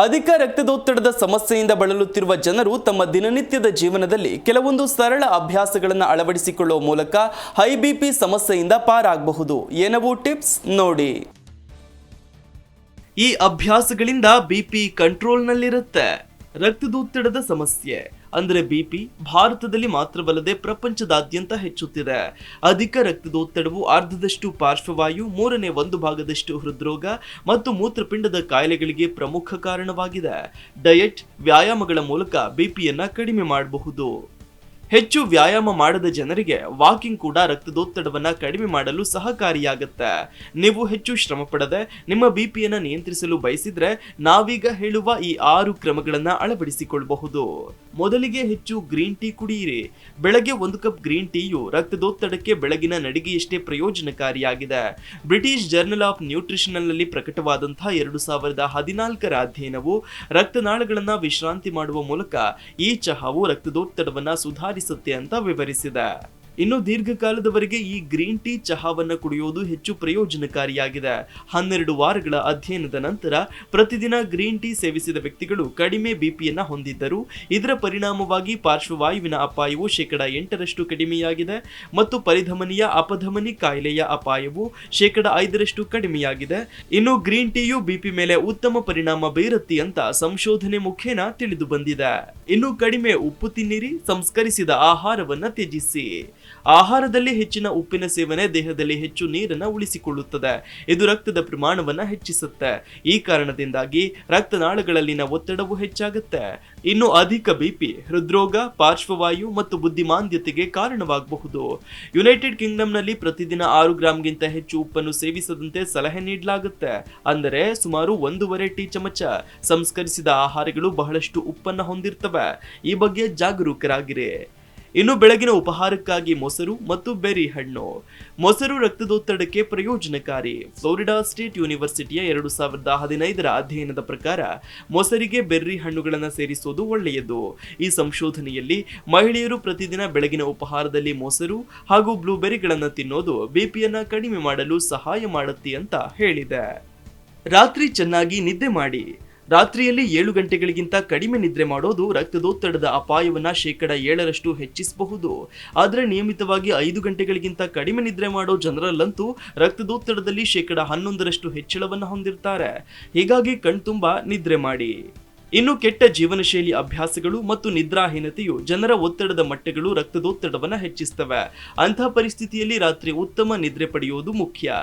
ಅಧಿಕ ರಕ್ತದೊತ್ತಡದ ಸಮಸ್ಯೆಯಿಂದ ಬಳಲುತ್ತಿರುವ ಜನರು ತಮ್ಮ ದಿನನಿತ್ಯದ ಜೀವನದಲ್ಲಿ ಕೆಲವೊಂದು ಸರಳ ಅಭ್ಯಾಸಗಳನ್ನು ಅಳವಡಿಸಿಕೊಳ್ಳುವ ಮೂಲಕ ಹೈ ಬಿಪಿ ಸಮಸ್ಯೆಯಿಂದ ಪಾರಾಗಬಹುದು. ಏನವು ಟಿಪ್ಸ್ ನೋಡಿ. ಈ ಅಭ್ಯಾಸಗಳಿಂದ ಬಿಪಿ ಕಂಟ್ರೋಲ್ನಲ್ಲಿರುತ್ತೆ. ರಕ್ತದೊತ್ತಡದ ಸಮಸ್ಯೆ. ಅಂದ್ರೆ ಬಿಪಿ ಭಾರತದಲ್ಲಿ ಮಾತ್ರವಲ್ಲದೆ ಪ್ರಪಂಚದಾದ್ಯಂತ ಹೆಚ್ಚುತ್ತಿದೆ. ಅಧಿಕ ರಕ್ತದೊತ್ತಡವು ಅರ್ಧದಷ್ಟು ಪಾರ್ಶ್ವವಾಯು, ಮೂರನೇ ಒಂದು ಭಾಗದಷ್ಟು ಹೃದ್ರೋಗ ಮತ್ತು ಮೂತ್ರಪಿಂಡದ ಕಾಯಿಲೆಗಳಿಗೆ ಪ್ರಮುಖ ಕಾರಣವಾಗಿದೆ. ಡಯಟ್ ವ್ಯಾಯಾಮಗಳ ಮೂಲಕ ಬಿಪಿಯನ್ನ ಕಡಿಮೆ ಮಾಡಬಹುದು. ಹೆಚ್ಚು ವ್ಯಾಯಾಮ ಮಾಡದ ಜನರಿಗೆ ವಾಕಿಂಗ್ ಕೂಡ ರಕ್ತದೊತ್ತಡವನ್ನ ಕಡಿಮೆ ಮಾಡಲು ಸಹಕಾರಿಯಾಗುತ್ತೆ. ನೀವು ಹೆಚ್ಚು ಶ್ರಮ ಪಡದೆ ನಿಮ್ಮ ಬಿಪಿಯನ್ನು ನಿಯಂತ್ರಿಸಲು ಬಯಸಿದ್ರೆ ನಾವೀಗ ಹೇಳುವ ಈ ಆರು ಕ್ರಮಗಳನ್ನ ಅಳವಡಿಸಿಕೊಳ್ಳಬಹುದು. ಮೊದಲಿಗೆ ಹೆಚ್ಚು ಗ್ರೀನ್ ಟೀ ಕುಡಿಯಿರಿ ಬೆಳಗ್ಗೆ ಒಂದು ಕಪ್ ಗ್ರೀನ್ ಟೀಯು ರಕ್ತದೊತ್ತಡಕ್ಕೆ ಬೆಳಗಿನ ನಡಿಗೆಯಷ್ಟೇ ಪ್ರಯೋಜನಕಾರಿಯಾಗಿದೆ. ಬ್ರಿಟಿಷ್ ಜರ್ನಲ್ ಆಫ್ ನ್ಯೂಟ್ರಿಷನಲ್ನಲ್ಲಿ ಪ್ರಕಟವಾದಂತಹ ಎರಡು ಸಾವಿರದ ಹದಿನಾಲ್ಕರ ಅಧ್ಯಯನವು ರಕ್ತನಾಳಗಳನ್ನ ವಿಶ್ರಾಂತಿ ಮಾಡುವ ಮೂಲಕ ಈ ಚಹಾವು ರಕ್ತದೊತ್ತಡವನ್ನ ಸುಧಾರಿಸುತ್ತೆ ಅಂತ ವಿವರಿಸಿದೆ. ಇನ್ನು ದೀರ್ಘಕಾಲದವರೆಗೆ ಈ ಗ್ರೀನ್ ಟೀ ಚಹಾವನ್ನು ಕುಡಿಯೋದು ಹೆಚ್ಚು ಪ್ರಯೋಜನಕಾರಿಯಾಗಿದೆ. ಹನ್ನೆರಡು ವಾರಗಳ ಅಧ್ಯಯನದ ನಂತರ ಪ್ರತಿದಿನ ಗ್ರೀನ್ ಟೀ ಸೇವಿಸಿದ ವ್ಯಕ್ತಿಗಳು ಕಡಿಮೆ ಬಿಪಿಯನ್ನು ಹೊಂದಿದ್ದರು. ಇದರ ಪರಿಣಾಮವಾಗಿ ಪಾರ್ಶ್ವವಾಯುವಿನ ಅಪಾಯವು ಶೇಕಡ ಎಂಟರಷ್ಟು ಕಡಿಮೆಯಾಗಿದೆ ಮತ್ತು ಪರಿಧಮನಿಯ ಅಪಧಮನಿ ಕಾಯಿಲೆಯ ಅಪಾಯವು ಶೇಕಡ ಐದರಷ್ಟು ಕಡಿಮೆಯಾಗಿದೆ. ಇನ್ನು ಗ್ರೀನ್ ಟೀಯು ಬಿಪಿ ಮೇಲೆ ಉತ್ತಮ ಪರಿಣಾಮ ಬೀರುತ್ತೆ ಅಂತ ಸಂಶೋಧನೆ ಮುಖೇನ ತಿಳಿದು ಬಂದಿದೆ. ಇನ್ನು ಕಡಿಮೆ ಉಪ್ಪು ತಿನ್ನಿರಿ, ಸಂಸ್ಕರಿಸಿದ ಆಹಾರವನ್ನು ತ್ಯಜಿಸಿ. ಆಹಾರದಲ್ಲಿ ಹೆಚ್ಚಿನ ಉಪ್ಪಿನ ಸೇವನೆ ದೇಹದಲ್ಲಿ ಹೆಚ್ಚು ನೀರನ್ನ ಉಳಿಸಿಕೊಳ್ಳುತ್ತದೆ. ಇದು ರಕ್ತದ ಪ್ರಮಾಣವನ್ನ ಹೆಚ್ಚಿಸುತ್ತೆ. ಈ ಕಾರಣದಿಂದಾಗಿ ರಕ್ತನಾಳಗಳಲ್ಲಿನ ಒತ್ತಡವು ಹೆಚ್ಚಾಗುತ್ತೆ. ಇನ್ನು ಅಧಿಕ ಬಿಪಿ, ಹೃದ್ರೋಗ, ಪಾರ್ಶ್ವವಾಯು ಮತ್ತು ಬುದ್ಧಿಮಾಂದ್ಯತೆಗೆ ಕಾರಣವಾಗಬಹುದು. ಯುನೈಟೆಡ್ ಕಿಂಗ್ಡಮ್ನಲ್ಲಿ ಪ್ರತಿದಿನ ಆರು ಗ್ರಾಂಗಿಂತ ಹೆಚ್ಚು ಉಪ್ಪನ್ನು ಸೇವಿಸದಂತೆ ಸಲಹೆ ನೀಡಲಾಗುತ್ತೆ. ಅಂದರೆ ಸುಮಾರು ಒಂದೂವರೆ ಟೀ ಚಮಚ. ಸಂಸ್ಕರಿಸಿದ ಆಹಾರಗಳು ಬಹಳಷ್ಟು ಉಪ್ಪನ್ನು ಹೊಂದಿರ್ತವೆ. ಈ ಬಗ್ಗೆ ಜಾಗರೂಕರಾಗಿರಿ. ಇನ್ನು ಬೆಳಗಿನ ಉಪಹಾರಕ್ಕಾಗಿ ಮೊಸರು ಮತ್ತು ಬೆರಿ ಹಣ್ಣು. ಮೊಸರು ರಕ್ತದೊತ್ತಡಕ್ಕೆ ಪ್ರಯೋಜನಕಾರಿ. ಫ್ಲೋರಿಡಾ ಸ್ಟೇಟ್ ಯೂನಿವರ್ಸಿಟಿಯ ಎರಡು ಸಾವಿರದ ಹದಿನೈದರ ಅಧ್ಯಯನದ ಪ್ರಕಾರ, ಮೊಸರಿಗೆ ಬೆರ್ರಿ ಹಣ್ಣುಗಳನ್ನು ಸೇರಿಸುವುದು ಒಳ್ಳೆಯದು. ಈ ಸಂಶೋಧನೆಯಲ್ಲಿ ಮಹಿಳೆಯರು ಪ್ರತಿದಿನ ಬೆಳಗಿನ ಉಪಹಾರದಲ್ಲಿ ಮೊಸರು ಹಾಗೂ ಬ್ಲೂಬೆರಿಗಳನ್ನು ತಿನ್ನೋದು ಬಿಪಿಯನ್ನು ಕಡಿಮೆ ಮಾಡಲು ಸಹಾಯ ಮಾಡುತ್ತೆ ಅಂತ ಹೇಳಿದೆ. ರಾತ್ರಿ ಚೆನ್ನಾಗಿ ನಿದ್ದೆ ಮಾಡಿ. ರಾತ್ರಿಯಲ್ಲಿ ಏಳು ಗಂಟೆಗಳಿಗಿಂತ ಕಡಿಮೆ ನಿದ್ರೆ ಮಾಡೋದು ರಕ್ತದೊತ್ತಡದ ಅಪಾಯವನ್ನ ಶೇಕಡ ಏಳರಷ್ಟು ಹೆಚ್ಚಿಸಬಹುದು. ಆದರೆ ನಿಯಮಿತವಾಗಿ ಐದು ಗಂಟೆಗಳಿಗಿಂತ ಕಡಿಮೆ ನಿದ್ರೆ ಮಾಡೋ ಜನರಲ್ಲಂತೂ ರಕ್ತದೊತ್ತಡದಲ್ಲಿ ಶೇಕಡ ಹನ್ನೊಂದರಷ್ಟು ಹೆಚ್ಚಳವನ್ನು ಹೊಂದಿರ್ತಾರೆ. ಹೀಗಾಗಿ ಕಣ್ತುಂಬ ನಿದ್ರೆ ಮಾಡಿ. ಇನ್ನು ಕೆಟ್ಟ ಜೀವನ ಶೈಲಿ ಅಭ್ಯಾಸಗಳು ಮತ್ತು ನಿದ್ರಾಹೀನತೆಯು ಜನರ ಒತ್ತಡದ ಮಟ್ಟಗಳು ರಕ್ತದೊತ್ತಡವನ್ನು ಹೆಚ್ಚಿಸ್ತವೆ. ಅಂತಹ ಪರಿಸ್ಥಿತಿಯಲ್ಲಿ ರಾತ್ರಿ ಉತ್ತಮ ನಿದ್ರೆ ಪಡೆಯುವುದು ಮುಖ್ಯ.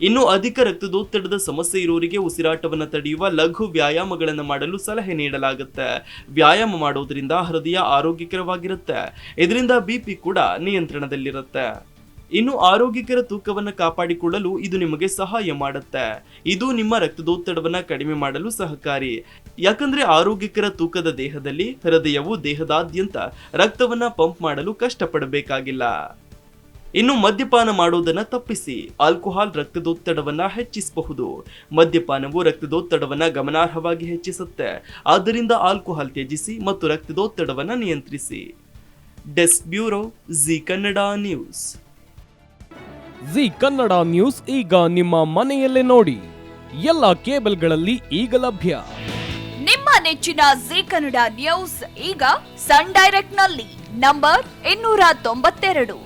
ಇನ್ನು ಅಧಿಕ ರಕ್ತದೊತ್ತಡದ ಸಮಸ್ಯೆ ಇರೋರಿಗೆ ಉಸಿರಾಟವನ್ನು ತಡೆಯುವ ಲಘು ವ್ಯಾಯಾಮಗಳನ್ನು ಮಾಡಲು ಸಲಹೆ ನೀಡಲಾಗುತ್ತೆ. ವ್ಯಾಯಾಮ ಮಾಡೋದ್ರಿಂದ ಹೃದಯ ಆರೋಗ್ಯಕರವಾಗಿರುತ್ತೆ. ಇದರಿಂದ ಬಿಪಿ ಕೂಡ ನಿಯಂತ್ರಣದಲ್ಲಿರುತ್ತೆ. ಇನ್ನು ಆರೋಗ್ಯಕರ ತೂಕವನ್ನು ಕಾಪಾಡಿಕೊಳ್ಳಲು ಇದು ನಿಮಗೆ ಸಹಾಯ ಮಾಡುತ್ತೆ. ಇದು ನಿಮ್ಮ ರಕ್ತದೊತ್ತಡವನ್ನು ಕಡಿಮೆ ಮಾಡಲು ಸಹಕಾರಿ. ಯಾಕಂದ್ರೆ ಆರೋಗ್ಯಕರ ತೂಕದ ದೇಹದಲ್ಲಿ ಹೃದಯವು ದೇಹದಾದ್ಯಂತ ರಕ್ತವನ್ನ ಪಂಪ್ ಮಾಡಲು ಕಷ್ಟಪಡಬೇಕಾಗಿಲ್ಲ. ಇನ್ನು ಮದ್ಯಪಾನ ಮಾಡುವುದನ್ನು ತಪ್ಪಿಸಿ. ಆಲ್ಕೋಹಾಲ್ ರಕ್ತದೊತ್ತಡವನ್ನು ಹೆಚ್ಚಿಸಬಹುದು. ಮದ್ಯಪಾನವು ರಕ್ತದೊತ್ತಡವನ್ನು ಗಮನಾರ್ಹವಾಗಿ ಹೆಚ್ಚಿಸುತ್ತೆ. ಆದ್ದರಿಂದ ಆಲ್ಕೋಹಾಲ್ ತ್ಯಜಿಸಿ ಮತ್ತು ರಕ್ತದೊತ್ತಡವನ್ನು ನಿಯಂತ್ರಿಸಿ. Desk bureau Zee Kannada news. Zee Kannada news ಈಗ ನಿಮ್ಮ ಮನೆಯಲ್ಲೇ ನೋಡಿ. ಎಲ್ಲ ಕೇಬಲ್ಗಳಲ್ಲಿ ಈಗ ಲಭ್ಯ. ನಿಮ್ಮ ನೆಚ್ಚಿನ ಜಿ ಕನ್ನಡ ನ್ಯೂಸ್ ಈಗ ಸನ್ ಡೈರೆಕ್ಟ್ನಲ್ಲಿ ನಂಬರ್ ಇನ್ನೂರ ತೊಂಬತ್ತೆರಡು.